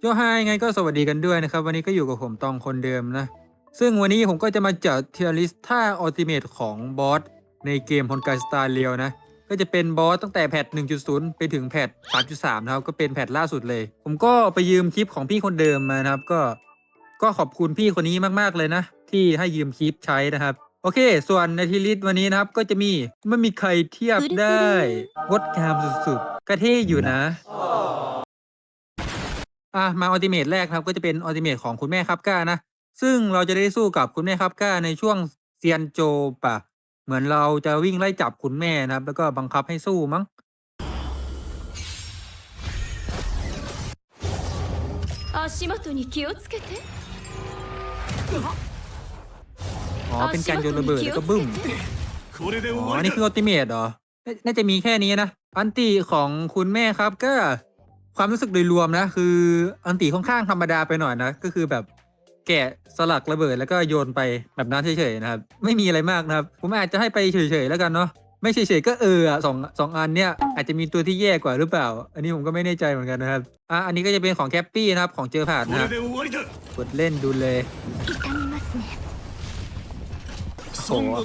โยไฮไงก็สวัสดีกันด้วยนะครับ วันนี้ก็อยู่กับผมตองคนเดิมนะ ซึ่งวันนี้ผมก็จะมาจัดเทียริสท่าอัลติเมทของบอสในเกมฮอนก s สตาร์เรียวนะ ก็จะเป็นบอสตั้งแต่แพท 1.0 ไปถึงแพท 3.3 นะครับ ก็เป็นแพทล่าสุดเลย ผมก็ไปยืมคลิปของพี่คนเดิมมานะครับ ก็ก็ขอบคุณพี่คนนี้มากๆเลยนะ ที่ให้ยืมคลิปใช้นะครับ โอเค ส่วนในทีลิสต์วันนี้นะครับก็จะมีไม่มีใครเทียบได้งดงามสุดๆ ก็เท่อยู่นะ อ่ะมาอัลติเมทแรกนะครับ ก็จะเป็นอัลติเมทของคุณแม่ครับก้านะ ซึ่งเราจะได้สู้กับคุณแม่ครับก้าในช่วงเซียนโจปะ เหมือนเราจะวิ่งไล่จับคุณแม่นะครับ แล้วก็บังคับให้สู้มั้ง 足元に気をつけて อ๋อ เป็นการโยนระเบิดแล้วก็บึ้ม これで อ๋ 終 อ わり นี่คือ だ อัลติเมทเหรอ น่าจะมีแค่นี้นะ อันตีของคุณแม่ครับก็ความรู้สึกโดยรวมนะ คืออันตีค่อนข้างธรรมดาไปหน่อยนะ ก็คือแบบแกะสลักระเบิดแล้วก็โยนไปแบบนั้นเฉยๆนะครับ ไม่มีอะไรมากนะครับ ผมอาจจะให้ไปเฉยๆแล้วกันเนาะไม่เฉยๆก็เออสองสองอันเนี่ยอาจจะมีตัวที่แย่กว่าหรือเปล่า อันนี้ผมก็ไม่แน่ใจเหมือนกันนะครับอะอันนี้ก็จะเป็นของแคปปี้นะครับของเจอผ่านนะกดเล่นดูเลย ส่งเอ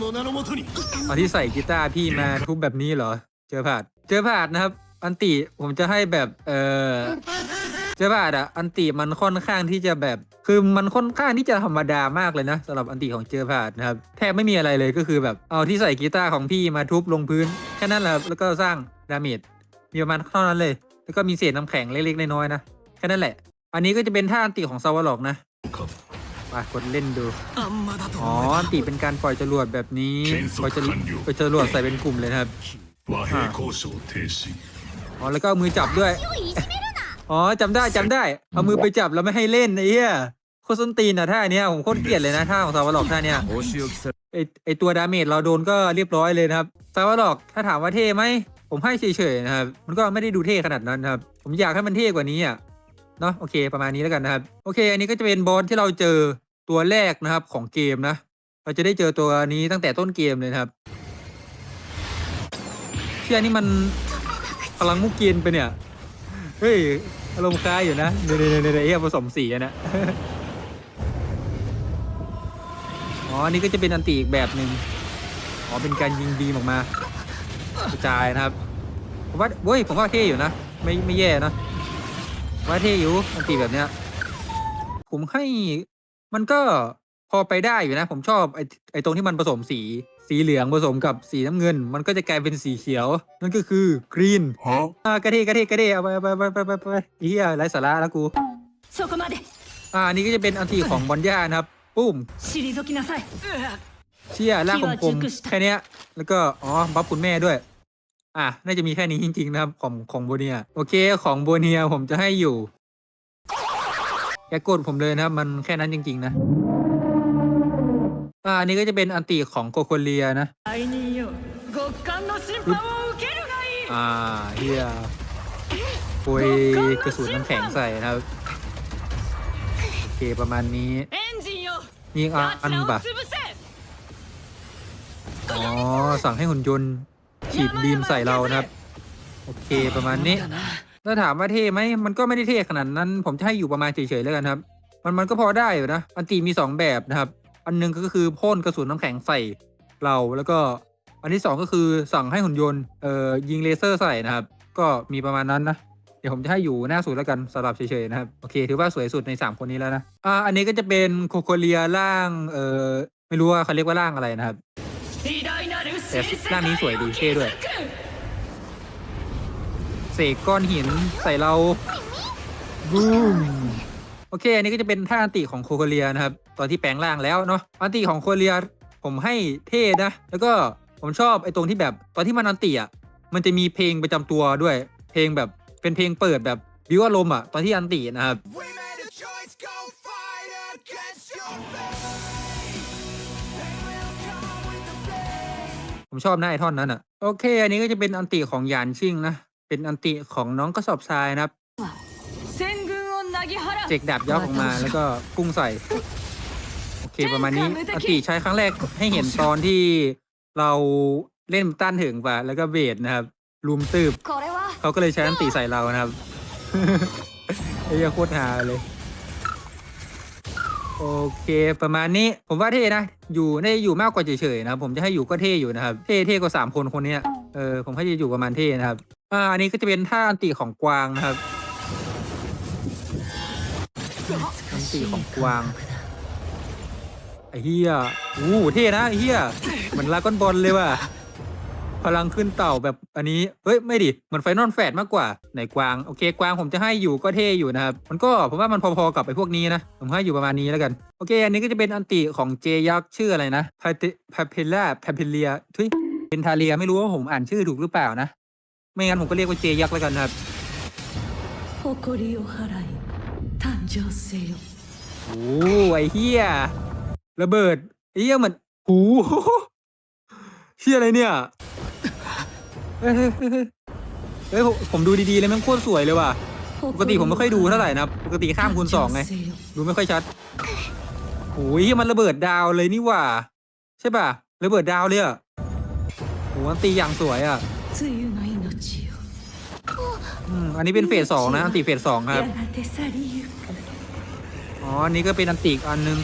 ตนที่ใส่กีตาร์พี่มาทุบแบบนี้เหรอ เจอผาด เจอผาดนะครับ อันติผมจะให้แบบ เออเจอผาดอะ อันติมันค่อนข้างที่จะแบบ คือมันค่อนข้างที่จะธรรมดามากเลยนะสำหรับอันติของเจอผาดนะครับ แทบไม่มีอะไรเลยก็คือแบบ เอาที่ใส่กีตาร์ของพี่มาทุบลงพื้นแค่นั้นแหละแล้วก็สร้างดาเมจมีประมาณเท่านั้นเลย แล้วก็มีเศษน้ำแข็งเล็กๆน้อยๆนะ แค่นั้นแหละ อันนี้ก็จะเป็นท่าอันติของซาวล็อกนะ อะกดเล่นดู อ๋อตีเป็นการปล่อยจรวดแบบนี้ปล่อยจรวดปล่อยจรวดใส่เป็นกลุ่มเลยครับอ๋อแล้วก็มือจับด้วย อ๋อจำได้จำได้ เอามือไปจับแล้วไม่ให้เล่นไอ้เหี้ยโคส้นตีนอะท่าเนี้ยผมโคตรเกลียดเลยนะท่าของซาวาล็อกท่าเนี้ยไอไอตัวดาเมจเราโดนก็เรียบร้อยเลยนะครับซาวาล็อกถ้าถามว่าเท่ไหมผมให้เฉยๆนะครับ มันก็ไม่ได้ดูเท่ขนาดนั้นครับ ผมอยากให้มันเท่กว่านี้อะ เนาะโอเค ประมาณนี้แล้วกันนะครับ โอเค อันนี้ก็จะเป็นบอสที่เราเจอ ตัวแรกนะครับของเกมนะ เราจะได้เจอตัวนี้ตั้งแต่ต้นเกมเลยนะครับเชื่อนี่มันพลังมุกเกียนไปเนี่ย เฮ้ยอารมณ์คล้ายอยู่นะเดี๋ยวเดี๋ยวเดี๋ยวผสมสีอะนะอ๋ออันนี้ก็จะเป็นอันติอีกแบบหนึ่งอ๋อเป็นการยิงบีมออกมากระจายนะครับผมว่าเว้ยผมว่าเท่อยู่นะ ไม่ไม่แย่นะว่าเท่อยู่อันติแบบเนี้ยผมให้ มันก็พอไปได้อยู่นะ ผมชอบไอ้ไอ้ตรงที่มันผสมสี สีเหลืองผสมกับสีน้ำเงิน มันก็จะกลายเป็นสีเขียว นั่นก็คือกรีน は อ่ากระเทกระเทกระเทเอาไปไปไปไปไปไปเฮียไร้สาระแล้วกู そこまで อ่าอันนี้ก็จะเป็นอันติของบอลย่านะครับ ปุ้ม 退きなさい เชี่ยร่างกลมๆแค่เนี้ย แล้วก็อ๋อบัฟคุณแม่ด้วย อ่ะน่าจะมีแค่นี้จริงๆนะครับ ของของโบเนีย โอเคของโบเนียผมจะให้อยู่ อย่าโกรธผมเลยนะครับ มันแค่นั้นจริง ๆ นะอ่าอันนี้ก็จะเป็นอันติของโกโคเลียนะอ่าเฮียปุยกระสุนน้ำแข็งใส่นะครับโอเคประมาณนี้ยิงอันบะอ๋อ สั่งให้หุ่นยนต์ฉีดบีมใส่เรานะครับ โอเคประมาณนี้ ถ้าถามว่าเท่ไหมมันก็ไม่ได้เท่ขนาดนั้น ผมจะให้อยู่ประมาณเฉยๆแล้วกันครับ มันมันก็พอได้อยู่นะ อันตีมี 2 แบบนะครับ อันนึงก็คือพ่นกระสุนน้ำแข็งใส่เราแล้วก็อันที่ 2 ก็คือสั่งให้หุ่นยนต์เอ่อยิงเลเซอร์ใส่นะครับ ก็มีประมาณนั้นนะเดี๋ยวผมจะให้อยู่หน้าสุดแล้วกันสำหรับเฉยๆนะครับโอเค ถือว่าสวยสุดใน 3 คนนี้แล้วนะอ่าอันนี้ก็จะเป็นโคโคเลียล่างเอ่อไม่รู้ว่าเขาเรียกว่าล่างอะไรนะครับแต่ร่างนี้สวยดีเท่ด้วย เสกก้อนหินใส่เราบูมโอเค อันนี้ก็จะเป็นท่าอันติของโคโคเลียนะครับ ตอนที่แปลงร่างแล้วเนาะอันติของโคโคเลียผมให้เท่นะ แล้วก็ผมชอบไอ้ตรงที่แบบตอนที่มันอันติอะมันจะมีเพลงประจำตัวด้วย เพลงแบบเป็นเพลงเปิดแบบบิวอารมณ์อะตอนที่อันตินะครับ We made a choice, go fight against your fate. They will come with the blame. ผมชอบหน้าไอท่อนนั้นอะ โอเค อันนี้ก็จะเป็นอันติของหยานชิงนะ เป็นอันติของน้องกระสอบทรายนะครับ 戦軍をなぎ払う เจกดาบยับออกมาแล้วก็พุ่งใส่ โอเคประมาณนี้อันติใช้ครั้งแรกให้เห็นตอนที่เราเล่นต้านถึงป่ะแล้วก็เบสนะครับลุมตืบ これは เขาก็เลยใช้อันติใส่เรานะครับ ไอ้เหี้ยโคตรฮาเลย โอเค ประมาณนี้ ผมว่าเท่นะ อยู่ได้อยู่มากกว่าเฉยๆนะครับผมจะให้อยู่ก็เท่อยู่นะครับ เท่เท่กว่าสามคนคนเนี้ย เออ ผมให้จะอยู่ประมาณเท่นะครับ อ่าอันนี้ก็จะเป็นท่าอันติของกวางนะครับ อันติของกวางไอ้เฮียอู้เท่นะไอ้เฮียเหมือนลากอนบอลเลยว่ะพลังขึ้นเต่าแบบอันนี้ เฮ้ย ไม่ดิ มันไฟนอลแฟดมากกว่า ไหนกวาง โอเค กวางผมจะให้อยู่ก็เท่อยู่นะครับ มันก็ผมว่ามันพอๆกับไอ้พวกนี้นะ ผมให้อยู่ประมาณนี้แล้วกัน โอเค อันนี้ก็จะเป็นอันติของเจยักษ์ชื่ออะไรนะพาพเพล่าพาเพเลียทุยเป็นทาเลียไม่รู้ว่าผมอ่านชื่อถูกหรือเปล่านะ ไม่งั้นผมก็เรียกว่าเจยักษ์แล้วกันครับโอ้ไอเฮียระเบิดเฮียมันหูเฮียอะไรเนี่ยเฮ้ยผมดูดีๆเลยมันโคตรสวยเลยว่ะปกติผมไม่ค่อยดูเท่าไหร่นะปกติข้ามคูณสองไงดูไม่ค่อยชัดโอ้ยมันระเบิดดาวเลยนี่ว่ะใช่ป่ะ ระเบิดดาวเลยอะโหตีอย่างสวยอะ อันนี้เป็นเฟสสองนะอันติเฟสสองครับ อ๋อ อันนี้ก็เป็นอันติอีกอันนึง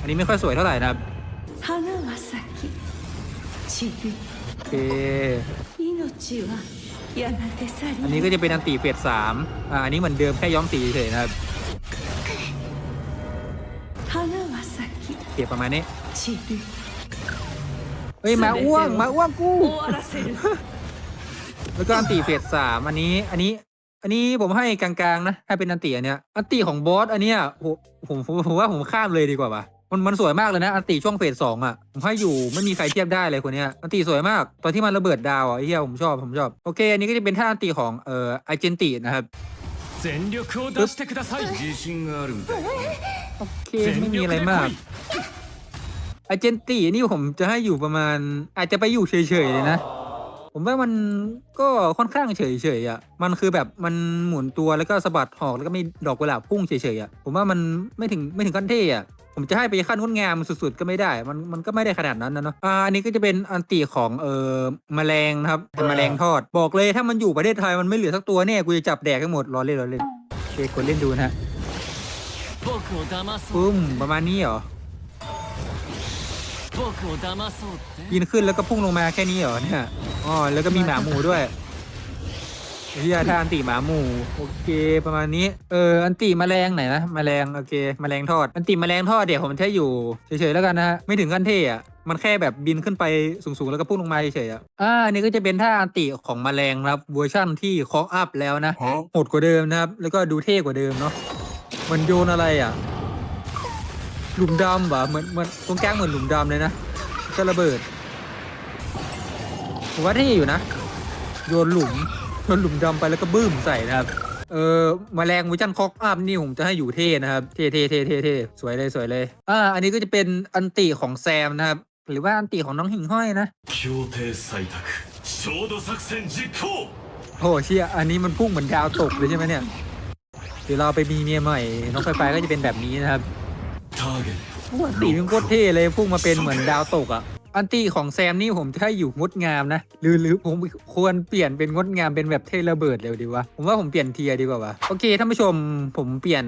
อันนี้ไม่ค่อยสวยเท่าไหร่นะครับ โอเค อันนี้ก็จะเป็นอันติเฟสสามอันนี้เหมือนเดิมแค่ย้อมสีเฉยนะครับเก็บประมาณนี้ เฮ้ยมาอ้วงมาอ้วงกู แล้วก็อันติเฟสสามอันนี้ อันนี้ อันนี้ผมให้กลางๆนะให้เป็นอันติอันเนี้ย อันติของบอสอันเนี้ยโหผมผมผมว่าผมข้ามเลยดีกว่าปะมันมันสวยมากเลยนะ อันติช่วงเฟสสองอ่ะ ผมให้อยู่ไม่มีใครเทียบได้เลยคนเนี้ย อันติสวยมาก ตอนที่มันระเบิดดาวอ่ะไอ้เหี้ยผมชอบผมชอบ โอเค อันนี้ก็จะเป็นท่าอันติของเอ่อไอเจนตินะครับ 全力を出してください自信があるみたい โอเค ไม่มีอะไรมาก ไอเจนตีนี่ผมจะให้อยู่ประมาณ อาจจะไปอยู่เฉยๆเลยนะ ผมว่ามันก็ค่อนข้างเฉยๆอะ มันคือแบบมันหมุนตัวแล้วก็สะบัดหอกแล้วก็มีดอกเวลาพุ่งเฉยๆอะ ผมว่ามันไม่ถึงไม่ถึงขั้นเท่อะ ผมจะให้ไปขั้นงดงามสุดๆก็ไม่ได้ มันมันก็ไม่ได้ขนาดนั้นนะเนาะ อ่า อันนี้ก็จะเป็นอันตีของเอ่อแมลงนะครับเป็นแมลงทอด บอกเลยถ้ามันอยู่ประเทศไทยมันไม่เหลือสักตัวแน่กูจะจับแดกให้หมดรอเล่นรอเล่นโอเคกดเล่นดูนะฮะปุ้มประมาณนี้เหรอ ยินขึ้นแล้วก็พุ่งลงมาแค่นี้เหรอเนี่ยอ๋อแล้วก็มีหมาหมูด้วยเฮียถ้าอันติหมาหมูโอเคประมาณนี้เอออันติแมลงไหนนะแมลงโอเคแมลงทอดอันติแมลงทอดเดี๋ยวผมแค่อยู่เฉยๆแล้วกันนะฮะไม่ถึงขั้นเท่อะมันแค่แบบบินขึ้นไปสูงๆแล้วก็พุ่งลงมาเฉยๆอะอ่านี่ก็จะเป็นท่าอันติของแมลงครับเวอร์ชั่นที่คออัพแล้วนะโหดกว่าเดิมนะครับแล้วก็ดูเท่กว่าเดิมเนาะมันโยนอะไรอะ หลุมดำว่ะเหมือนเหมือนตรงกลงเหมือนหลุมดำเลยนะจะระเบิดผมว่าที่อยู่นะ โยนหลุมโยนหลุมดำไปแล้วก็บื้มใส่นะครับ เออมแมลงวิจันคอกอัพนี่ผมจะให้อยู่เท่นะครับ เท่เท่เท่เท่เท่สวยเลยสวยเลยอ่าอันนี้ก็จะเป็นอันติของแซมนะครับ หรือว่าอันติของน้องหิ่งห้อยนะโอ้เชี่ยอันนี้มันพุ่งเหมือนดาวตกเลยใช่ไหมเนี่ยเดี๋ยวเราไปมีเมียใหม่น้องไฟไฟก็จะเป็นแบบนี้นะครับ พวกสีนึงโคตรเท่เลยพุ่งมาเป็นเหมือนดาวตกอะ อันตี้ของแซมนี่ผมถ้าอยู่งดงามนะ หรือหรือผมควรเปลี่ยนเป็นงดงามเป็นแบบเทระเบิดเร็วดีวะ ผมว่าผมเปลี่ยนเทียดีกว่าวะโอเคท่านผู้ชมผมเปลี่ยน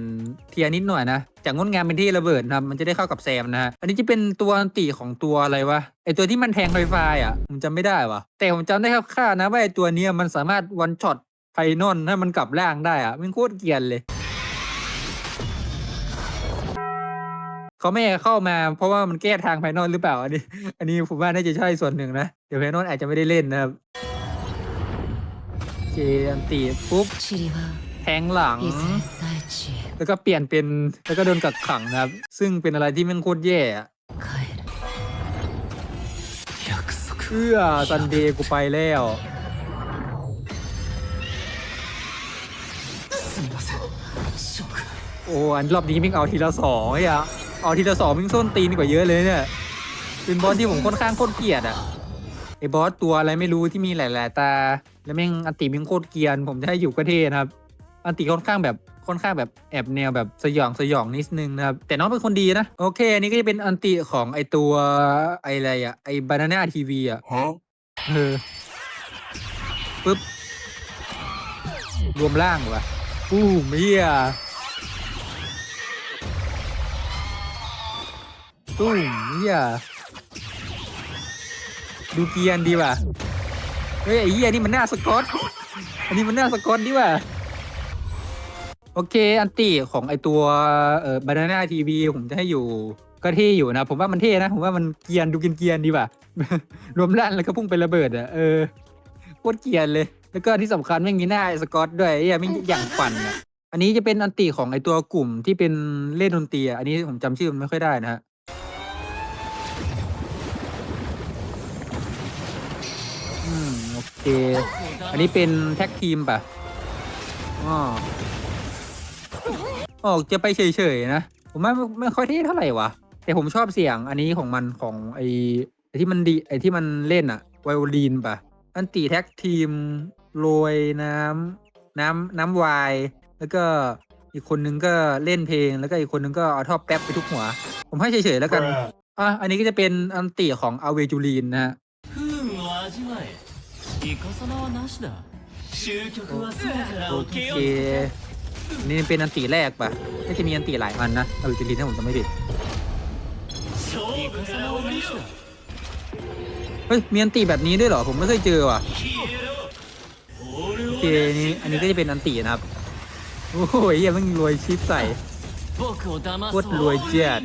เทียนิดหน่อยนะ จากงดงามเป็นเทระเบิดนะครับมันจะได้เข้ากับแซมนะฮะ อันนี้จะเป็นตัวอันตี้ของตัวอะไรวะ ไอตัวที่มันแทงไฟฟ้าอะผมจำไม่ได้วะแต่ผมจำได้คร่าวๆนะว่าไอตัวเนี้ยมันสามารถวันช็อตไฟนอนให้มันกลับร่างได้อะมันโคตรเกรียนเลย เขาไม่เข้ามา เพราะว่ามันแก้ทางภายนอกหรือเปล่าอันนี้ อันนี้ผมว่าน่าจะใช่ส่วนหนึ่งนะ เดี๋ยวภายนอกอาจจะไม่ได้เล่นนะครับเจอันตีปุ๊บแทงหลัง แล้วก็เปลี่ยนเป็นแล้วก็โดนกักขังนะครับ ซึ่งเป็นอะไรที่มันโคตรแย่เอื้อซันเดย์กูไปแล้วโอ้อันรอบนี้มิ่งเอาทีละสองอะ เอาทีละสองมิ่งส้นตีนกว่าเยอะเลยเนี่ยเป็นบอสที่ผมค่อนข้างโคตรเกลียดอะไอ้บอสตัวอะไรไม่รู้ที่มีหลาย ๆ ตา แล้วแม่งอันติมิ่งโคตรเกรียน ผมจะให้อยู่ก็เท่นะครับ อันติค่อนข้างแบบค่อนข้างแบบแอบแนวแบบสยองสยองนิดนึงนะครับ แต่น้องเป็นคนดีนะ โอเค อันนี้ก็จะเป็นอันติของไอตัวไออะไรอะไอบานาน่าทีวีอะはเออปึ๊บ รวมร่างวะอู้เมีย ตู้เมียดูเกียนดีว่ะเฮ้ยไอ้เหี้ยนี่มันหน้าสกอตอันนี้มันหน้าสกอตดีว่ะโอเค อันติของไอตัวเอ่อบานาน่าทีวีผมจะให้อยู่ก็เท่อยู่นะ ผมว่ามันเท่นะ ผมว่ามันเกียนดูเกรียนดีว่ะ รวมร่างแล้วก็พุ่งไประเบิดอะเออโคตรเกียนเลย แล้วก็ที่สำคัญไม่มีหน้าไอ้สกอตด้วยไอ้เหี้ยไม่อย่างปั่นอะอันนี้จะเป็นอันติของไอตัวกลุ่มที่เป็นเล่นดนตรีอะอันนี้ผมจำชื่อมันไม่ค่อยได้นะฮะ อืม โอ เค อันนี้เป็นแท็กทีมปะอ๋อกจะไปเฉยๆนะ ผมไม่ไม่ค่อยเท่เท่าไหร่วะ แต่ผมชอบเสียงอันนี้ของมันของไอไอที่มันดีไอที่มันเล่นอะไวโอลินปะอันตีแท็กทีมโรยน้ำน้ำน้ำวาย แล้วก็อีกคนนึงก็เล่นเพลง แล้วก็อีกคนนึงก็เอาท่อแป๊บไปทุกหัว ผมให้เฉยๆแล้วกัน อะ อันนี้ก็จะเป็นอันตีของอเวจูลีนนะฮะ イカサマはなしだ終局はすぐから โอ お เค けよ นี่เป็นอันตีแรกป่ะน่าจะมีอันตีหลายอันนะอเวจูลีนถ้าผมจำไม่ผิด 勝負からはなしだ เฮ้ย มีอันตีแบบนี้ด้วยเหรอ ผมไม่เคยเจอว่ะ 消えろ โอ 俺 เค を นี่อันนี้ก็จะเป็นอันตีนะครับ โอ้โหเหี้ยังมึงรวยชิปใส่ 僕を騙す โคตรรวยเจียด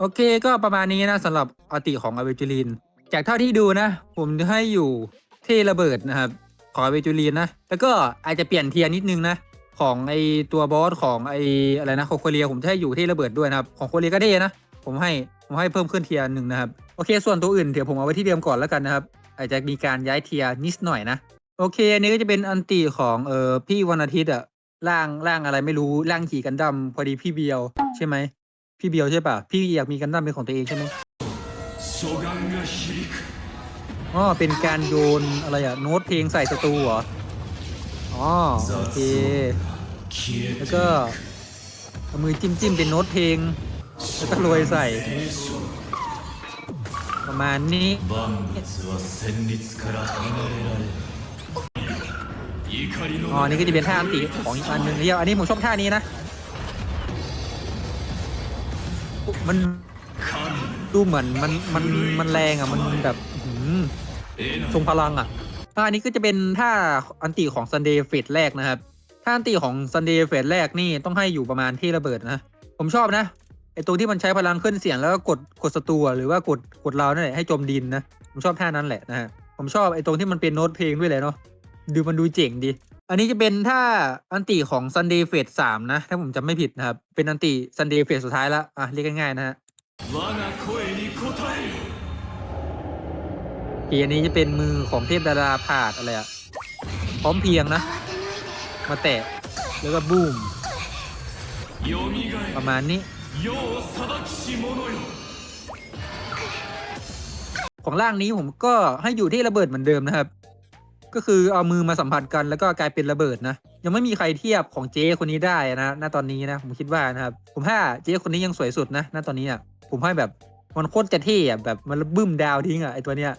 โอเคก็ประมาณนี้นะสำหรับอันติของอเวจูลีน จากเท่าที่ดูนะ ผมจะให้อยู่เ ทระเบิดนะครับขอเวจูลีนนะ แล้วก็อาจจะเปลี่ยนเทียร์นิดนึงนะ ของไอตัวบอสของไออะไรนะโคโคเรียผมจะให้อยู่ที่ระเบิดด้วยนะครับ ของโคเรียก็ได้นะ ผมให้ผมให้เพิ่มขึ้นเทียร์หนึ่งนะครับ โอเค ส่วนตัวอื่นเดี๋ยวผมเอาไว้ที่เดิมก่อนแล้วกันนะครับ อาจจะมีการย้ายเทียร์นิดหน่อยนะ โอเค อันนี้ก็จะเป็นอันตีของเออพี่วันอาทิตย์อะร่างร่างอะไรไม่รู้ร่างขี่กันดั้พอดีพี่เบียวใช่ไหมพี่เบียวใช่ปะพี่อยากมีกันดั้เป็นของตัวเองใช่ไหม อ๋อเป็นการโยนอะไรอะโน้ตเพลงใส่ศัตรูเหรออ๋อโอเคแล้วก็มือจิ้มจิ้มเป็นโน้ตเพลงแล้วก็โรยใส่ ประมาณนี้อ๋อนี่ก็จะเป็นท่าอันตีของอีกอันหนึ่งเดียวอันนี้ผมชอบท่านี้นะมัน ดูเหมือนมันมันมันแรงอะมันแบบหือエナทรงพลังอะท่านี้ก็จะเป็นท่าอันติของซันเดย์เฟสแรกนะครับท่าอันติของซันเดย์เฟสแรกนี่ต้องให้อยู่ประมาณที่ระเบิดนะ ผมชอบนะไอตัวที่มันใช้พลังขึ้นเสียงแล้วก็กดกดศัตรูหรือว่ากดกดเรานั่นแหละให้จมดินนะผมชอบท่านั้นแหละนะฮะผมชอบไอตรงที่มันเป็นโน้ตเพลงด้วยแหละเนาะดูมันดูเจ๋งดีอันนี้จะเป็นท่าอันติของ Sunday f a t e 3นะ ถ้าผมจำไม่ผิดนะครับ เป็นอันติ Sunday f a t e สุดท้ายละอะเรียกง่ายๆนะฮะ เกียร์นี้จะเป็นมือของเทพดาราผาดอะไรอะพร้อมเพียงนะ มาแตะ แล้วก็บูม ประมาณนี้ ของร่างนี้ผมก็ให้อยู่ที่ระเบิดเหมือนเดิมนะครับ ก็คือเอามือมาสัมผัสกันแล้วก็กลายเป็นระเบิดนะ ยังไม่มีใครเทียบของเจ้คนนี้ได้นะ ณ ตอนนี้นะ ผมคิดว่านะครับ ผมว่าเจ้คนนี้ยังสวยสุดนะ ณ ตอนนี้อะ ผมให้แบบมันโคตรจะเท่อะแบบมันบึ้มดาวทิ้งอะไอตัวเนี้ย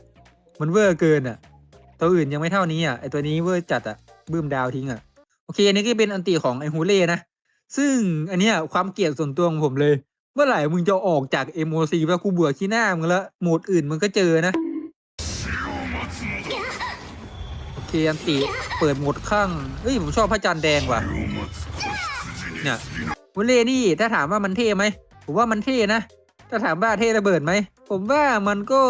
มันเวอร์เกินอะตัวอื่นยังไม่เท่านี้อะไอตัวนี้เวอร์จัดอะบึ้มดาวทิ้งอะโอเคอันนี้ก็เป็นอันติของไอฮูเล่นะซึ่งอันเนี้ยความเกลียดส่วนตัวของผมเลย เมื่อไหร่มึงจะออกจาก MOC ว่ากูเบื่อขี้หน้ามึงแล้วโหมดอื่นมึงก็เจอนะโอเคอันติเปิดโหมดข้างเฮ้ยผมชอบพระจันทร์แดงว่ะเนี่ยวุเล่นี่ถ้าถามว่ามันเท่ไหมผมว่ามันเท่นะ ถ้าถามว่าเทระเบิดไหม ผมว่ามันก็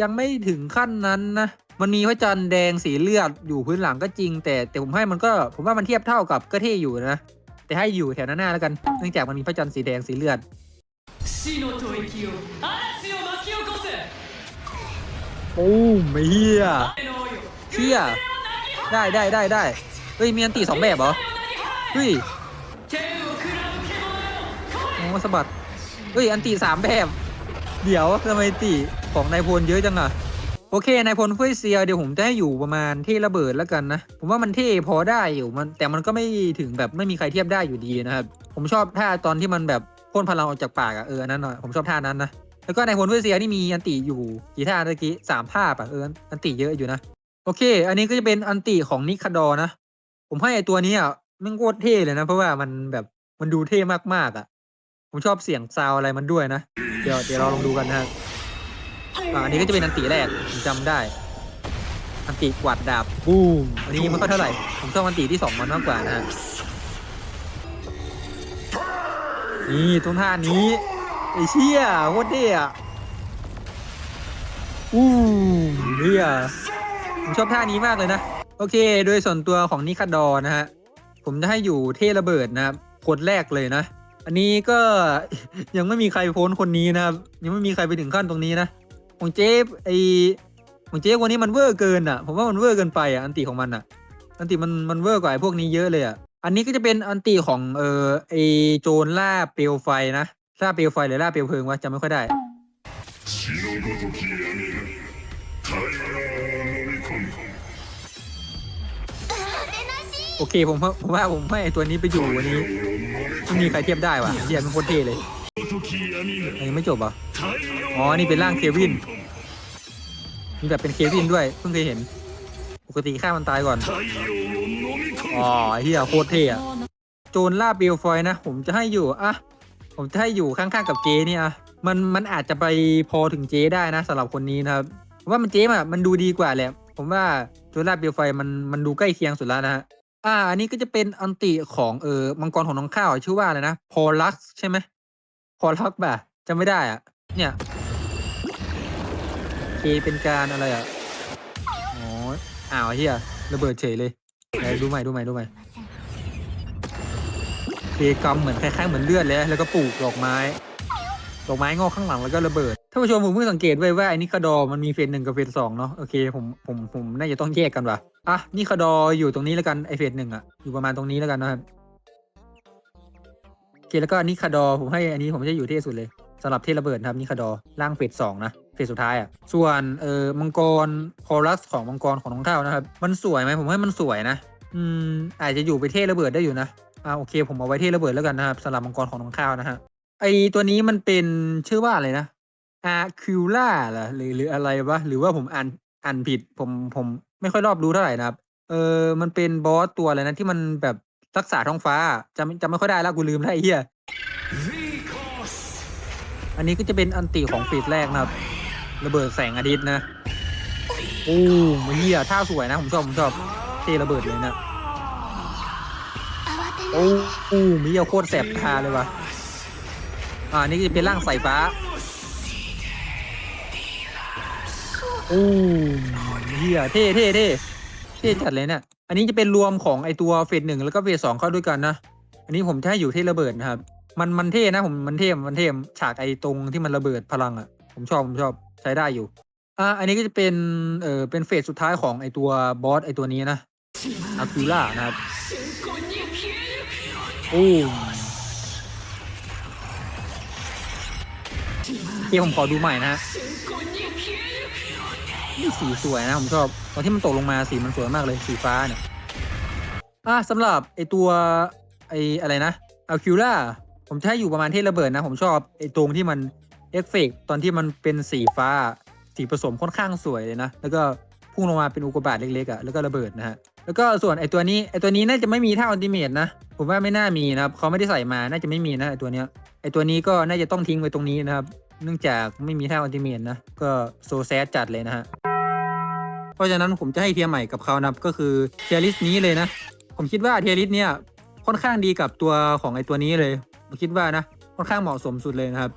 ยังไม่ถึงขั้นนั้นนะ มันมีพระจันทร์แดงสีเลือดอยู่พื้นหลังก็จริง แต่แต่ผมให้มันก็ผมว่ามันเทียบเท่ากับก็เท่อยู่นะ แต่ให้อยู่แถวหน้าแล้วกัน เนื่องจากมันมีพระจันทร์สีแดงสีเลือดโอ้ไม่เฮียเชียได้ได้ได้ได้เฮ้ยมีอันตีสองแบบเหรอเฮ้ยโอ้สะบัด เฮ้ยอันตีสามแบบ เดี๋ยวทำไมตีของนายพลเยอะจังอะโอเคนายพลเฟยเซียเดี๋ยวผมจะให้อยู่ประมาณเท่ระเบิดแล้วกันนะ ผมว่ามันเท่พอได้อยู่มันแต่มันก็ไม่ถึงแบบไม่มีใครเทียบได้อยู่ดีนะครับ ผมชอบท่าตอนที่มันแบบพ่นพลังออกจากปากอะเอออันนั้นหน่อยผมชอบท่านั้นนะแล้วก็นายพลเฟยเซียนี่มีอันติอยู่กี่ท่าเมื่อกี้สามท่าปะเอออันติเยอะอยู่นะโอเค อันนี้ก็จะเป็นอันติของนิคาดอร์นะ ผมให้ไอตัวนี้อะมันโคตรเท่เลยนะ เพราะว่ามันแบบมันดูเท่มากๆอะ ผมชอบเสียงซาวอะไรมันด้วยนะ เดี๋ยวเดี๋ยวเราลองดูกันนะครับอ่าอันนี้ก็จะเป็นอันติแรกผมจำได้ อันติกวาดดาบบูมอันนี้ยังไม่ค่อยเท่าไหร่ ผมชอบอันติที่สองมันมากกว่านะฮะนี่ตรงท่านี้ไอ้เชี่ยโคตรเท่อะอู้เฮียผมชอบท่านี้มากเลยนะ โอเค โดยส่วนตัวของนิคาดอร์นะฮะ ผมจะให้อยู่เทระเบิดนะครับคนแรกเลยนะ อันนี้ก็ ยังไม่มีใครพ้นคนนี้นะครับ ยังไม่มีใครไปถึงขั้นตรงนี้นะของเจ๊ไอของเจ๊วันนี้มันเวอร์เกินอะ ผมว่ามันเวอร์เกินไปอะอันติของมันอะ อันติมันมันเวอร์กว่าไอพวกนี้เยอะเลยอะ อันนี้ก็จะเป็นอันติของเออไอโจรล่าเปลวไฟนะล่าเปลวไฟหรือล่าเปลวเพลิงวะจำไม่ค่อยได้โอเคผมว่าผมว่าผมให้ไอ้ตัวนี้ไปอยู่วันนี้ ไม่มีใครเทียบได้ว่ะเทียบมันโคตรเท่เลยยังไม่จบเหรอะอ๋อ นี่เป็นร่างเควิน มีแบบเป็นเควินด้วย เพิ่งเคยเห็น ปกติฆ่ามันตายก่อน อ๋อเฮียโคตรเท่อะโจรล่าเบลฟอยนะ ผมจะให้อยู่อะผมจะให้อยู่ข้างๆกับเจนี่อะมันมันอาจจะไปพอถึงเจได้นะสำหรับคนนี้นะครับผมว่ามันเจอะมันดูดีกว่าแหละ ผมว่าโจรล่าเบลฟอยมันมันดูใกล้เคียงสุดแล้วนะฮะ อ่าอันนี้ก็จะเป็นอันติของ เออมังกรของน้องข้าวชื่อว่าอะไรนะพอลักใช่ไหมพอลักบ่ะจำไม่ได้อะเนี่ย เค เป็นการอะไรอะอ๋อ อ้าวเฮียระเบิดเฉยเลย ไหน ดูใหม่ ดูใหม่ ดูใหม่ เคกำเหมือนคล้าย ๆ เหมือนเลือดเลย แล้วก็ปลูกดอกไม้ ดอกไม้งอกข้างหลังแล้วก็ระเบิด ท่านผู้ชมผมเพิ่งสังเกตไว้ว่าไอ้นิคาดอร์มันมีเฟสหนึ่งกับเฟสสองเนาะ โอเค ผม ผม ผมน่าจะต้องแยกกันว่ะ อะนิคดออยู่ตรงนี้แล้วกันไอเฟสหนึ่งอะอยู่ประมาณตรงนี้แล้วกันนะครับโอเคแล้วก็นิคดอผมให้อันนี้ผมจะอยู่เท่สุดเลยสำหรับเทระเบิดนะครับนิคดอร์ล่างเฟสสองนะเฟสสุดท้ายอะส่วนเออมังกรคอรัสของมังกรของน้องข้าวนะครับ มันสวยไหมผมว่ามันสวยนะ อืมอาจจะอยู่ไปเทระเบิดได้อยู่นะอ่าโอเค ผมเอาไว้เทระเบิดแล้วกันนะครับสำหรับมังกรของน้องข้าวนะฮะไอตัวนี้มันเป็นชื่อว่าอะไรนะอาคิวล่าเหรอหรือหรืออะไรวะหรือว่าผมอ่าน อ่านผิด ผม ผมไม่ค่อยรอบรู้เท่าไหร่นะครับ เออ มันเป็นบอสตัวอะไรนะ ที่มันแบบรักษาท้องฟ้าจำจำไม่ค่อยได้แล้วกูลืมแล้วไอ้เหี้ยอันนี้ก็จะเป็นอันติของเฟสแรกนะครับ ระเบิดแสงอาทิตย์นะ โอ้มันเหี้ยท่าสวยนะ ผมชอบผมชอบเทระเบิดเลยนะโอ้โหมีเหี้ยโคตรแสบตาเลยว่ะ อ่า นี่ก็จะเป็นร่างสายฟ้า โอ้เฮียเท่เท่เท่เท่จัดเลยเนี่ย อันนี้จะเป็นรวมของไอตัวเฟสหนึ่งแล้วก็เฟสสองเข้าด้วยกันนะ อันนี้ผมจะให้อยู่เท่ระเบิดนะครับ มันมันเท่นะผมมันเท่มันเท่ฉากไอตรงที่มันระเบิดพลังอะ ผมชอบผมชอบใช้ได้อยู่ อ่าอันนี้ก็จะเป็นเออเป็นเฟสสุดท้ายของไอตัวบอสไอตัวนี้นะอาคิล่านะครับโอ้เดี๋ยผมขอดูใหม่นะฮะ สีสวยนะ ผมชอบ ตอนที่มันตกลงมาสีมันสวยมากเลยสีฟ้าเนี่ยอะสำหรับไอตัวไออะไรนะอัลคิวล่าผมให้อยู่ประมาณเทระเบิดนะ ผมชอบไอตรงที่มันเอฟเฟกต์ตอนที่มันเป็นสีฟ้าสีผสมค่อนข้างสวยเลยนะ แล้วก็พุ่งลงมาเป็นอุกกาบาตเล็กๆอะ่ะแล้วก็ระเบิดนะฮะแล้วก็ส่วนไอตัวนี้ไอตัวนี้น่าจะไม่มีท่าอัลติเมทนะ ผมว่าไม่น่ามีนะครับเขาไม่ได้ใส่มาน่าจะไม่มีนะไอตัวเนี้ยไอตัวนี้ก็น่าจะต้องทิ้งไว้ตรงนี้นะครับ เนื่องจากไม่มีท่าอัลติเมทนะก็โซแซดจัดเลยนะฮะ ราะฉะนั้นผมจะให้เทียร์ใหม่กับเขานะครับก็คือเทียร์ลิสต์นี้เลยนะ ผมคิดว่าเทียร์ลิสต์เนี่ยค่อนข้างดีกับตัวของไอตัวนี้เลย ผมคิดว่านะค่อนข้างเหมาะสมสุดเลยนะครับ